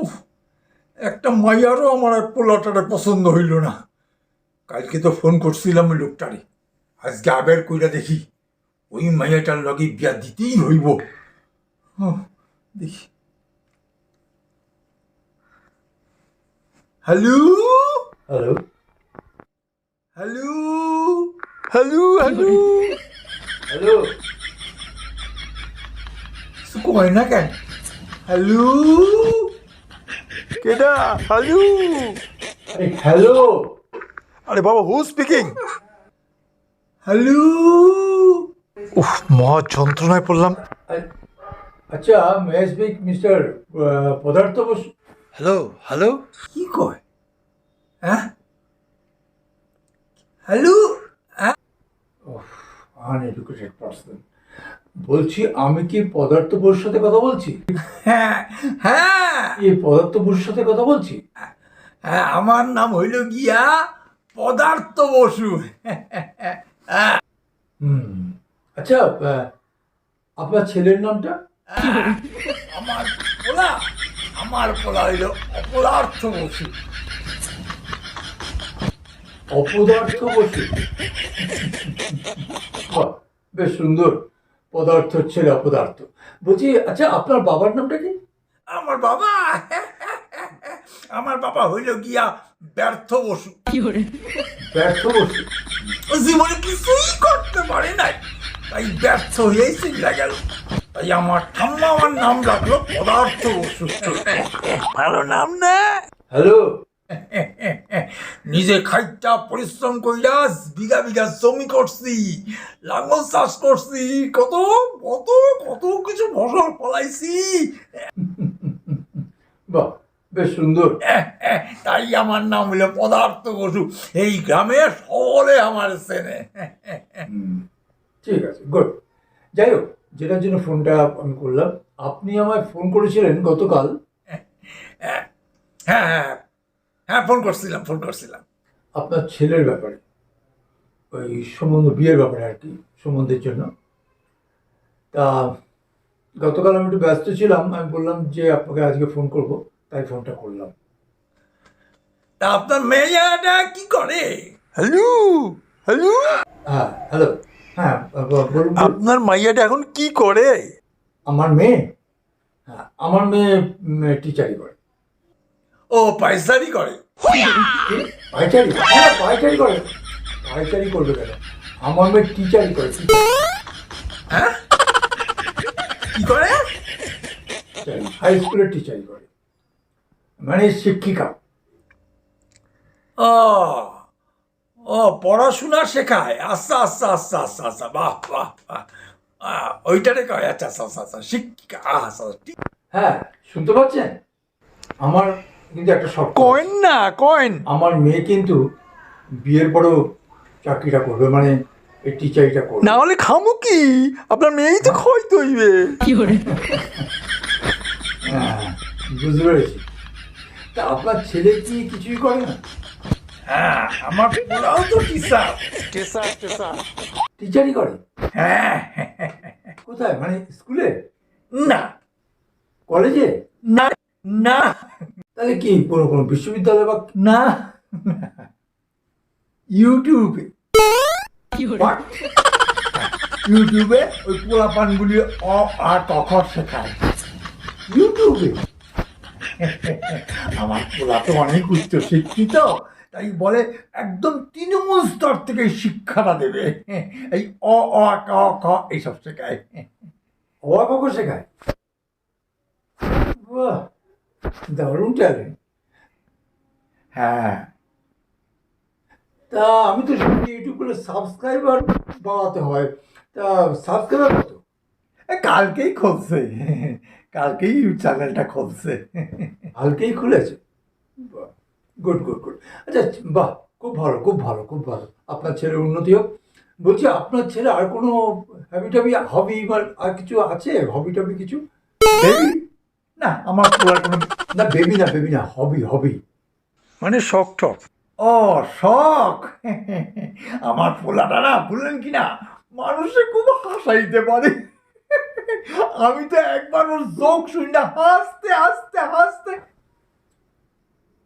উফ একটা মাইয়ারও আমার আর পোলাটারে পছন্দ হইল না। কালকে তো ফোন করছিলাম ওই লোকটারে। আজকে আবের কইরা দেখি ওই মাইয়াটার লগে বিয়া দিতেই হইব। দেখি। Hello? Hello? Hello? Hello hello? Hello? কয় না কেন? হ্যালো? কেডা হ্যালো হ্যালো আরে বাবা হু স্পিকিং হ্যালো উফ মহা যন্ত্রণায় পড়লাম। আচ্ছা মে স্পিক মিস্টার পদার্থ বসু? হ্যালো হ্যালো কি কয়? হ্যাঁ? হ্যালো আনএডুকেটেড পার্সন বলছি আমি কি পদার্থ বসুর সাথে কথা বলছি? হ্যাঁ হ্যাঁ। এই পদার্থ বসুর সাথে কথা বলছি? হ্যাঁ আমার নাম হইল গিয়া পদার্থ বসু। হুম আচ্ছা আহ, আপনার ছেলের নামটা? আমার পোলা আমার পোলা হইল অপদার্থ বসু। অপদার্থ বসু? বাহ, বেশ সুন্দর। পদার্থ ছেলে অপদার্থ বলছি আচ্ছা আপনার বাবার নামটা কি? আমার বাবা! আমার বাবা হইল গিয়া ব্যর্থ বসু। ব্যর্থ বসু। ও জীবনে কিছুই করতে পারে নাই। তাই ব্যর্থ হয়েই চিল্লা গেল। তাই আমার ঠাম্মা আমার নাম রাখল পদার্থ বসু। ভালো নাম না? হ্যালো? নিজে খাইটা পরিশ্রম কইরা বিঘা বিঘা জমি করছি লাঙ্গল চাষ করছি কত কত কত কিছু ফসল ফলাইছি। বাহ বেশ সুন্দর। তাই আমার নাম হলো পদার্থ বসু এই গ্রামে সকলে আমার হুম, ঠিক আছে গুড যাই হোক যেটার জন্য ফোনটা আমি করলাম আপনি আমায় ফোন করেছিলেন গতকাল। হ্যাঁ হ্যাঁ হ্যাঁ ফোন করছিলাম ফোন করছিলাম। আপনার ছেলের ব্যাপারে ওই সম্বন্ধ বিয়ের ব্যাপারে আর কি সম্বন্ধের জন্য। তা গতকাল আমি একটু ব্যস্ত ছিলাম আমি বললাম যে আপনাকে আজকে ফোন করব তাই ফোনটা করলাম। তা আপনার মেয়েটা কি করে? হ্যালো হ্যালো হ্যাঁ হ্যালো হ্যাঁ বলুন। আপনার মাইয়াটা এখন কি করে? আমার মেয়ে? হ্যাঁ আমার মেয়ে টিচারই করে। ও পাইসারি করে। হ্যাঁ করে। করবে কেন? আমার মেয়ে টিচারই করে। হ্যাঁ? কি করে? হাই স্কুলের টিচারই করে। মানে শিক্ষিকা। ও ও পড়াশোনা শেখায়। আচ্ছা আচ্ছা আচ্ছা আচ্ছা আচ্ছা বাহ বাহ বাহ। ওইটারে কয়। আচ্ছা আচ্ছা আচ্ছা আচ্ছা শিক্ষিকা। আচ্ছা ঠিক। হ্যাঁ শুনতে পাচ্ছেন? আমার কিন্তু একটা শর্ত কয়েন না কয়েন আমার মেয়ে কিন্তু বিয়ের পরেও চাকরিটা করবে মানে এই টিচারিটা করবে। না হলে খামু কি? আপনার মেয়েই তো খয়তে হইবে হ্যাঁ বুঝতে পেরেছি। তা আপনার ছেলে কি কিছুই করে না? হ্যাঁ আমার পোলাও তো টিচার টিচার টিচার টিচারই করে? হ্যাঁ। কোথায়? মানে স্কুলে? না। কলেজে? না না। তাহলে কি কোনো কোনো বিশ্ববিদ্যালয় বা না ইউটিউবে। ইউটিউবে। ওই পোলাপানগুলি অ আর কখর শেখায়। ইউটিউবে। আমার পোলা তো অনেক উচ্চ শিক্ষিত তাই বলে একদম তৃণমূল স্তর থেকে শিক্ষাটা দেবে। এই অ অ ক খ এইসব শেখায়। অবাক অবাক শেখায়? বাহ। দারুণ ট্যালেন্ট হ্যাঁ। তা আমি তো শুনছি ইউটিউব করে সাবস্ক্রাইবার বাড়াতে হয়। তা সাবস্ক্রাইবার কত? কালকেই খুলছে। কালকেই চ্যানেলটা খুলছে। হালকেই খুলেছে? গুড গুড গুড আচ্ছা বাহ খুব ভালো খুব ভালো খুব ভালো। আপনার ছেলের উন্নতি হোক। বলছি আপনার ছেলে আর কোনো হ্যাবি টাবি হবি বা আর কিছু আছে? হবি টবি কিছু না আমার পোলার কোনো না বেবি না বেবি না হবি হবি মানে শখ টক ও শখ। আমার পোলাটা না বললেন কি না মানুষে খুব হাসাইতে পারে। আমি তো একবার ওর জোক শুনি না হাসতে হাসতে হাসতে।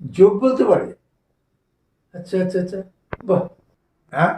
যোগ বলতে পারে? আচ্ছা আচ্ছা আচ্ছা বাহ। হ্যাঁ?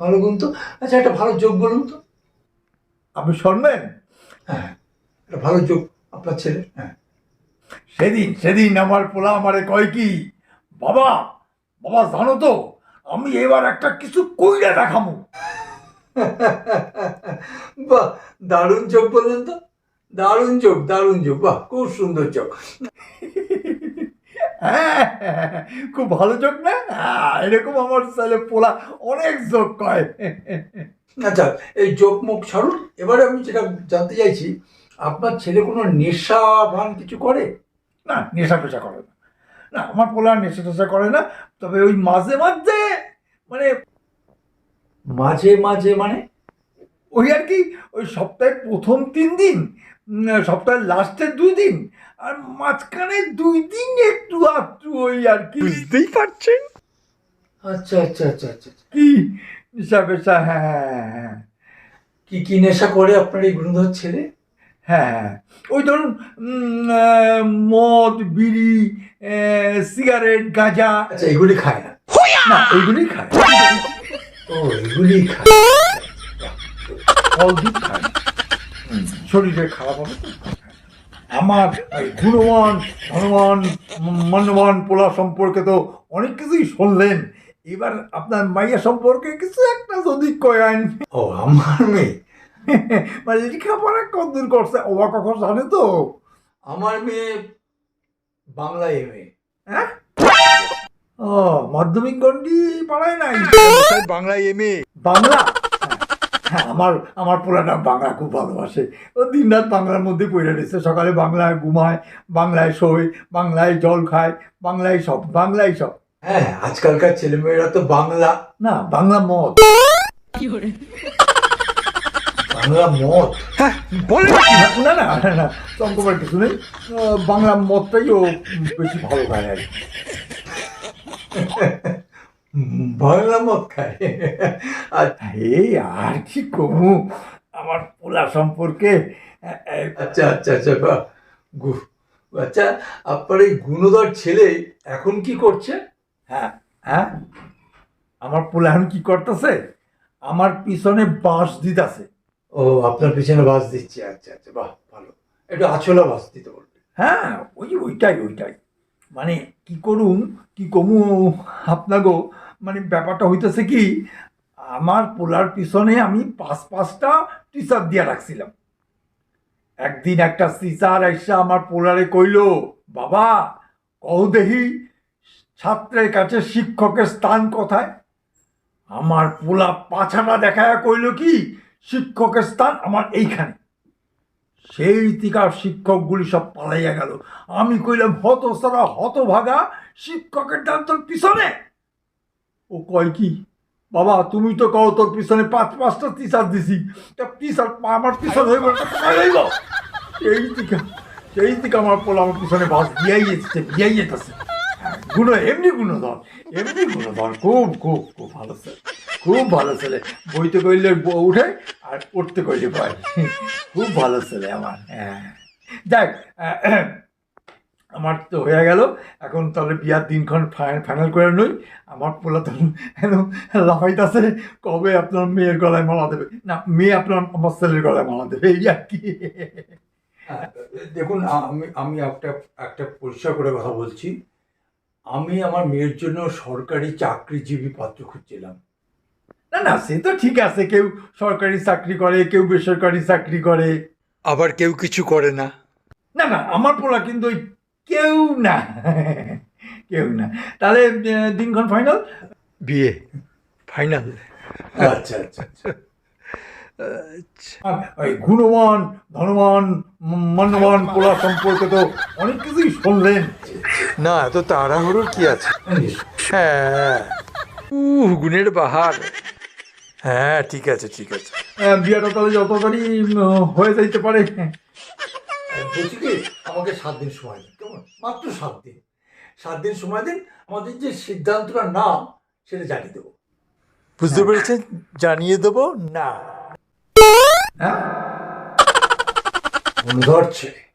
ভালো গুণ তো। আচ্ছা একটা ভালো যোগ বলুন তো। আপনি শুনবেন? হ্যাঁ একটা ভালো যোগ আপনার ছেলে? হ্যাঁ। সেদিন সেদিন আমার পোলা আমারে কয় কি বাবা বাবা জানো তো আমি এবার একটা কিছু কইরা দেখামু। বাহ দারুণ চোখ বললেন তো। দারুণ চোখ দারুণ চোখ বাহ খুব সুন্দর চোখ। হ্যাঁ, খুব ভালো চোখ না? হ্যাঁ, এরকম আমার ছেলে পোলা অনেক যোগ কয়। আচ্ছা এই চোখ মুখ ছাড়ুন। এবারে আমি যেটা জানতে চাইছি আপনার ছেলে কোনো নেশা ভান কিছু করে? না নেশা পেশা করে না। না আমার পোলা নেশা টেশা করে না তবে ওই মাঝে মাঝে মানে মাঝে মাঝে মানে? ওই আর কি ওই সপ্তাহের প্রথম তিন দিন সপ্তাহের লাস্টের দুই দিন আর মাঝখানে দুই দিন একটু আধটু ওই আর কি। বুঝতেই পারছেন? আচ্ছা আচ্ছা আচ্ছা আচ্ছা আচ্ছা। কি নেশা পেশা হ্যাঁ হ্যাঁ হ্যাঁ কি কি নেশা করে আপনার এই গুণধর ছেলে? হ্যাঁ ওই ধরুন মদ বিড়ি সিগারেট গাঁজা। আচ্ছা এগুলি খায় না। না ওইগুলি খায়। ও এগুলি খায়। ফল দুধ খায় শরীরে খারাপ হবে আমার এই গুণবান ধনবান ম- পোলা সম্পর্কে তো অনেক কিছুই শুনলেন। এবার আপনার মাইয়া সম্পর্কে কিছু একটা যদি কয়েন। ও আমার মেয়ে। মানে লেখাপড়া কতদূর করছে? ওবা কখন জানে তো। আমার মেয়ে বাংলা এম এ। হ্যাঁ? ও মাধ্যমিক গন্ডি পড়ায় নাই? Bangla M A. বাংলা? হ্যাঁ আমার আমার পোলাটা বাংলা খুব ভালোবাসে। ও দিন রাত বাংলার মধ্যে পড়ে রয়েছে। সকালে বাংলায় ঘুমায় বাংলায় শোয় বাংলায় জল খায় বাংলায় সব বাংলায় সব। হ্যাঁ আজকালকার ছেলেমেয়েরা তো বাংলা। না বাংলা মদ। বাংলা মত বলে না না না না কিছু নেই। বাংলা মদটাই ও বেশি ভালো খায় আর। বাংলা মত খায়। আর এই আর কি কমু আমার পোলা সম্পর্কে আচ্ছা আচ্ছা আচ্ছা আচ্ছা আপনার এই গুণধর ছেলে এখন কি করছে? হ্যাঁ হ্যাঁ। আমার পোলা এখন কি করতেছে? আমার পিছনে বাঁশ দিতেছে। ও, আপনার পিছনে বাস দিচ্ছে। আচ্ছা আচ্ছা বাহ, ভালো। একটু আছলা বাস দিতে বলবে। হ্যাঁ ওই, ওইটাই ওইটাই। মানে কি করুম, কি কমু আপনাগো? মানে ব্যাপারটা হইতেছে কি, আমার পোলার পিছনে আমি পাঁচ, পাঁচটা টিচার দিয়া রাখছিলাম। একদিন একটা টিচার এসে আমার পোলারে কইল, বাবা, কও দেহি ছাত্রের কাছে শিক্ষকের স্থান কোথায়? আমার পোলা পাছাটা দেখায় কইল কি শিক্ষকের স্থান আমার এইখানে। সেই তিকার শিক্ষকগুলি সব পালাইয়া গেল। আমি কইলাম হত সারা হত ভাগা শিক্ষকের ডান তোর পিছনে? ও কয় কি? বাবা, তুমি তো কও তোর পিছনে পাঁচ, পাঁচটা টিচার দিছি। তা টিচার আমার পিছনে হয়ে গেল সেই দিকা আমার পোলা আমার পিছনে বাস দিয়াই যেতেছে দিয়াই যেতেছে গুণ এমনি গুণধর এমনি গুণধর, খুব খুব খুব ভালো ছেলে খুব ভালো ছেলে। বইতে কইলে ব- উঠে আর পড়তে কইলে পায়। খুব ভালো ছেলে আমার হ্যাঁ। যাক আমার তো হয়ে গেল। এখন তাহলে বিয়ার দিনক্ষণ ফাইনাল করে নই। আমার পোলা তো লাফাইতেছে, কবে আপনার মেয়ের গলায় মালা দেবে? না, মেয়ে আপনার, আমার ছেলের গলায় মালা দেবে, এই আর কি। দেখুন, আমি আমি একটা একটা পরিষ্কার করে কথা বলছি। আমি আমার মেয়ের জন্য সরকারি চাকরিজীবী পাত্র খুঁজছিলাম। না না সে তো ঠিক আছে কেউ সরকারি চাকরি করে কেউ বেসরকারি চাকরি করে। আবার কেউ কিছু করে না। না না আমার পোলা কিন্তু ওই কেউ না কেউ না। তাহলে দিনক্ষণ ফাইনাল বিয়ে ফাইনাল আচ্ছা আচ্ছা আচ্ছা। ওই গুণবান ধনবান ম- মান্যবান পোলা সম্পর্কে তো অনেক কিছুই শুনলেন। না এত তাড়াহুড়োর কি আছে? হ্যাঁ। উহ গুণের বাহার। হ্যাঁ ঠিক আছে ঠিক আছে। আহ, বিয়েটা তাহলে যত তাড়াতাড়ি হয়ে যাইতে পারে। বলছি কি আমাকে সাত দিন সময় দিন কেমন? মাত্র সাত দিন। সাত দিন সময় দিন আমাদের যে সিদ্ধান্তটা নাম সেটা জানিয়ে দেবো। বুঝতে পেরেছেন? জানিয়ে দেবো? না। হ্যাঁ? গুণধর ছেলে